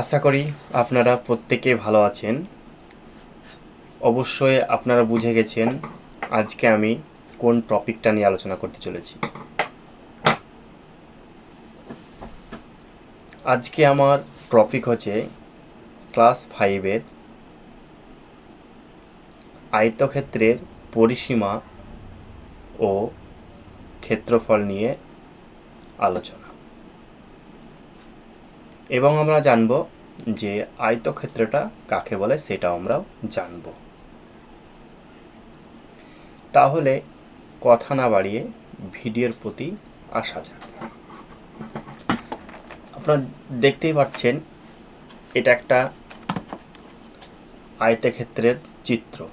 আশা করি আপনারা প্রত্যেকে ভালো আছেন। অবশ্যই আপনারা বুঝে গেছেন আজকে আমি কোন টপিকটা নিয়ে আলোচনা করতে চলেছি। আজকে আমার টপিক হচ্ছে ক্লাস ফাইভের আয়তক্ষেত্রের পরিসীমা ও ক্ষেত্রফল নিয়ে আলোচনা। এবং আমরা জানব যে আয়তক্ষেত্রটা কাকে বলে সেটাও আমরাও জানব। তাহলে কথা না বাড়িয়ে ভিডিওর প্রতি আসা যাক। আপনারা দেখতেই পাচ্ছেন, এটা একটা আয়তক্ষেত্রের চিত্র।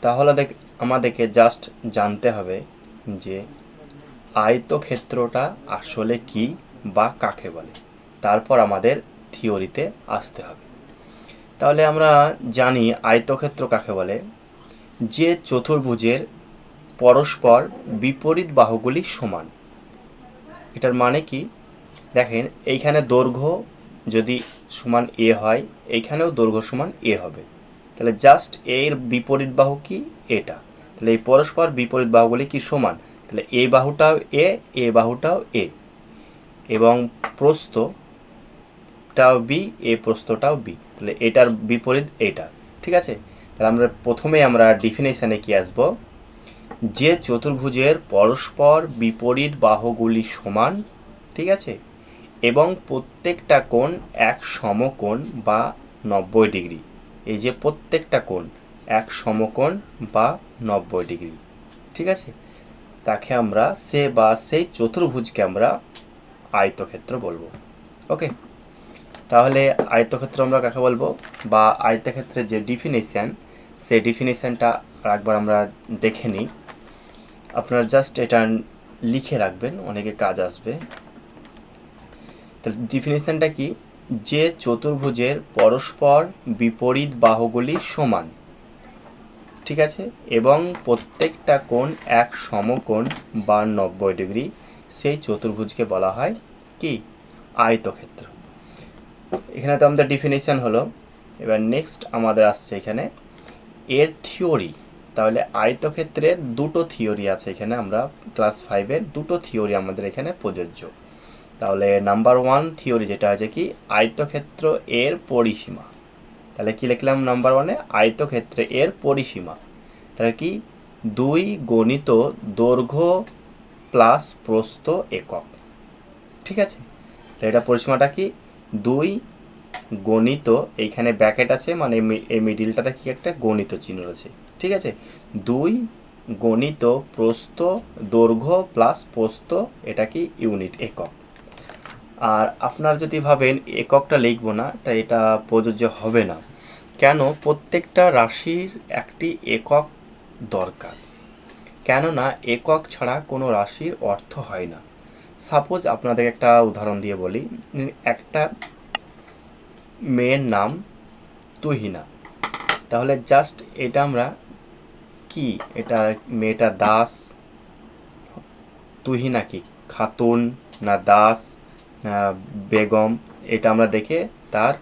তাহলে আমাদেরকে জাস্ট জানতে হবে যে আয়তক্ষেত্রটা আসলে কি বা কাকে বলে? তারপর আমাদের থিওরিতে আসতে হবে। তাহলে আমরা জানি আয়তক্ষেত্র কাকে বলে। যে চতুর্ভুজের পরস্পর বিপরীত বাহুগুলি সমান। এটার মানে কি? দেখেন, এইখানে দৈর্ঘ্য যদি সমান এ হয়, এইখানেও দৈর্ঘ্য সমান এ হবে। তাহলে জাস্ট এর বিপরীত বাহু কি? এটা। তাহলে এই পরস্পর বিপরীত বাহুগুলি কি সমান? তাহলে এ বাহুটাও এ এ বাহুটাও এ। এবং প্রস্থটাও বি, এ প্রস্থটাও বি। তাহলে এটার বিপরীত এটা ঠিক আছে? তাহলে আমরা প্রথমে আমরা ডিফিনেশানে কি আসব? যে চতুর্ভুজের পরস্পর বিপরীত বাহুগুলি সমান, ঠিক আছে? এবং প্রত্যেকটা কোণ এক সমকোণ বা নব্বই ডিগ্রি। এই যে প্রত্যেকটা কোণ এক সমকোণ বা নব্বই ডিগ্রি, ঠিক আছে? তাকে আমরা সে বা সেই চতুর্ভুজকে আমরা আয়তক্ষেত্র বলব। ওকে? তাহলে আয়তক্ষেত্র আমরা কাকে বলব? বা আয়তক্ষেত্রের যে ডিফিনেশান সেই ডিফিনেশানটা একবার আমরা দেখে নিই। আপনারা জাস্ট এটা লিখে রাখবেন, অনেকে কাজ আসবে। তাহলে ডিফিনেশানটা কি? যে চতুর্ভুজের পরস্পর বিপরীত বাহুগুলি সমান। ঠিক আছে? এবং প্রত্যেকটা কোণ এক সমকোণ বা নব্বই ডিগ্রি, সেই চতুর্ভুজকে বলা হয় কি? আয়তক্ষেত্র। এখানে তো আমাদের ডিফিনেশন হলো। এবার নেক্সট আমাদের আসছে এখানে। এর থিওরি তাহলে আয়তক্ষেত্রের দুটো থিওরি আছে এখানে, আমরা ক্লাস ফাইভের দুটো থিওরি আমাদের এখানে প্রযোজ্য। তাহলে নাম্বার ওয়ান থিওরি যেটা আছে কি? আয়তক্ষেত্র এর পরিসীমা। তাহলে কি লিখলাম নাম্বার ওয়ানে আয়তক্ষেত্রে এর পরিসীমা। তাহলে কি? দুই গণিত দৈর্ঘ্য প্লাস প্রস্থ একক। ঠিক আছে? তো এটা পরিসীমাটা কি? দুই গণিত, এইখানে ব্যাকেট আছে মানে এই মিডিলটাতে কি একটা গণিত চিহ্ন রয়েছে। ঠিক আছে? দুই গণিত প্রস্থ দৈর্ঘ্য প্লাস প্রস্থ, এটা কি? ইউনিট একক। আর আপনার যদি ভাবেন, এককটা লিখব না তা এটা প্রযোজ্য হবে না। কেন প্রত্যেকটা রাশির একটি একক দরকার? কেননা একক ছাড়া কোনো রাশির অর্থ হয় না। সাপোজ আপনাদের একটা উদাহরণ দিয়ে বলি। একটা মেয়ের নাম তুহিনা। তাহলে জাস্ট এটা আমরা কি? এটা মেয়েটা দাস? তুহিনা কি? খাতুন না দাস না বেগম? এটা আমরা দেখে তার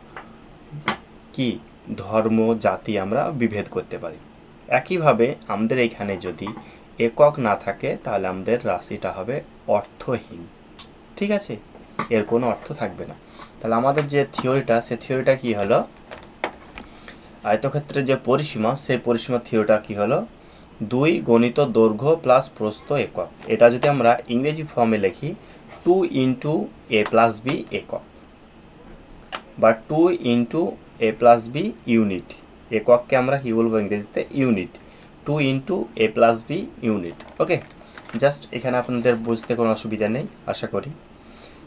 কি ধর্ম, জাতি আমরা বিভেদ করতে পারি। একইভাবে আমাদের এখানে যদি একক না থাকে, তাহলে আমাদের রাশিটা হবে অর্থহীন। ঠিক আছে? এর কোনো অর্থ থাকবে না। তাহলে আমাদের যে থিওরিটা সে থিওরিটা কি হলো? আয়তক্ষেত্রের যে পরিসীমা, সেই পরিসীমা থিওরিটা কি হলো? দুই গণিত দৈর্ঘ্য প্লাস প্রস্থ একক। এটা যদি আমরা ইংরেজি ফর্মে লিখি two into a plus b একক। বা two into a plus b unit একককে আমরা কি বলব ইংরেজিতে? Unit two into a plus b unit okay just এখানে আপনাদের বুঝতে কোনো অসুবিধা নেই, আশা করি।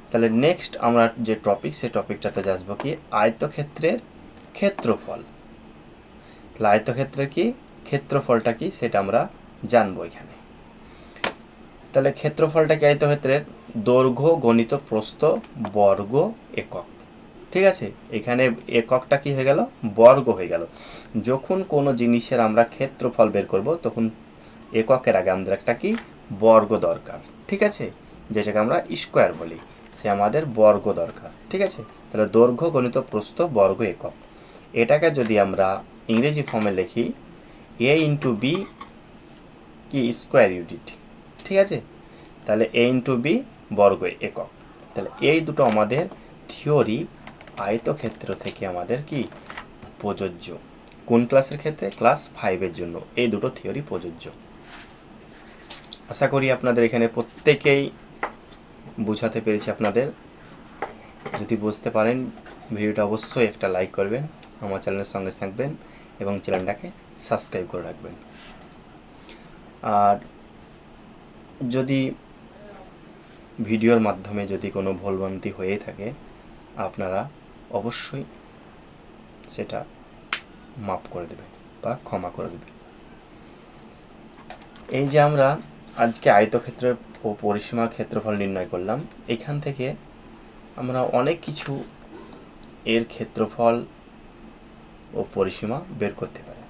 তাহলে নেক্সট আমরা যে টপিক সেই টপিকটাতে যাসবো কি? আয়তক্ষেত্রের ক্ষেত্রফল। তাহলে আয়তক্ষেত্রের কি? ক্ষেত্রফলটা কি? সেটা আমরা জানব এখানে। তাহলে ক্ষেত্রফলটা কি আয়তক্ষেত্রের? দৈর্ঘ্য, গণিত প্রস্থ, বর্গ, একক। ঠিক আছে? এখানে এককটা কি হয়ে গেল? বর্গ হয়ে গেল। যখন কোনো জিনিসের আমরা ক্ষেত্রফল বের করব, তখন এককের আগে আমাদের একটা কি? বর্গ দরকার। ঠিক আছে? যেটাকে আমরা স্কোয়ার বলি। সে আমাদের বর্গ দরকার। ঠিক আছে? তাহলে দৈর্ঘ্য গণিত প্রস্থ বর্গ একক। এটাকে যদি আমরা ইংরেজি ফর্মে লিখি এ ইন্টু বি কি? স্কোয়ার ইউনিট ঠিক আছে? তাহলে এ ইন্টু বি বর্গ একক। তাহলে এই দুটো আমাদের থিওরি আয়তক্ষেত্র থেকে আমাদের কি? প্রযোজ্য। কোন ক্লাসের ক্ষেত্রে? ক্লাস ফাইভের জন্য। এই দুটো থিওরি প্রযোজ্য। আশা করি আপনাদের এখানে প্রত্যেকেই বোঝাতে পেরেছি আপনাদের। যদি বুঝতে পারেন, ভিডিওটা অবশ্যই একটা লাইক করবেন, আমার চ্যানেলের সঙ্গে থাকবেন এবং চ্যানেলটাকে সাবস্ক্রাইব করে রাখবেন। আর যদি ভিডিওর মাধ্যমে যদি কোনো ভুলভ্রান্তি হয়ে থাকে, আপনারা অবশ্যই সেটা মাফ করে দেবেন বা ক্ষমা করে দেবেন এই যে আমরা আজকে আয়তক্ষেত্রের ও পরিসীমার ক্ষেত্রফল নির্ণয় করলাম, এখান থেকে আমরা অনেক কিছু এর ক্ষেত্রফল ও পরিসীমা বের করতে পারি।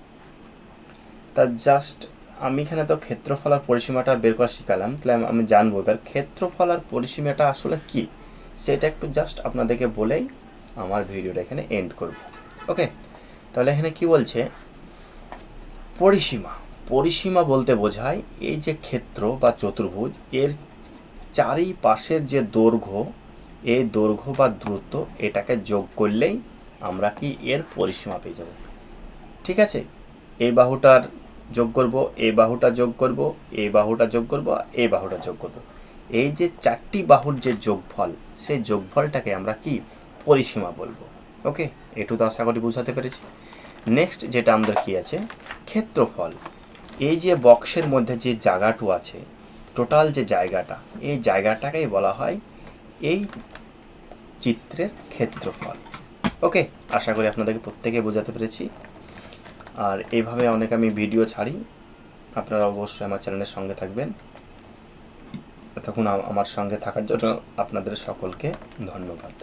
তা জাস্ট আমি এখানে তো ক্ষেত্রফল আর পরিসীমাটা বের করা শিখালাম, তাহলে আমি জানব এবার ক্ষেত্রফল আর পরিসীমাটা আসলে কি? সেটা একটু জাস্ট আপনাদেরকে বলেই আমার ভিডিওটা এখানে এন্ড করব। ওকে তাহলে এখানে কি বলছে? পরিসীমা। পরিসীমা বলতে বোঝায় এই যে ক্ষেত্র বা চতুর্ভুজ, এর চারিপাশের যে দৈর্ঘ্য এই দৈর্ঘ্য বা দ্রুত এটাকে যোগ করলেই আমরা কি এর পরিসীমা পেয়ে যাব। ঠিক আছে? এই বাহুটার যোগ করব এই বাহুটা যোগ করব এই বাহুটা যোগ করব এই বাহুটা যোগ করব। এই যে চারটি বাহুর যে যোগফল, সেই যোগফলটাকে আমরা কি পরিসীমা বলব। ওকে একটু তো আশা করি বুঝাতে পেরেছি। নেক্সট যেটা আমাদের কি আছে? ক্ষেত্রফল। এই যে বক্সের মধ্যে যে জায়গাটু আছে টোটাল যে জায়গাটা, এই জায়গাটাকেই বলা হয় এই চিত্রের ক্ষেত্রফল। ওকে আশা করি আপনাদেরকে প্রত্যেকে বোঝাতে পেরেছি। আর এইভাবে অনেক আমি ভিডিও ছাড়ি। আপনারা অবশ্যই আমার চ্যানেলের সঙ্গে থাকবেন। এতক্ষণ আমার সঙ্গে থাকার জন্য আপনাদের সকলকে ধন্যবাদ।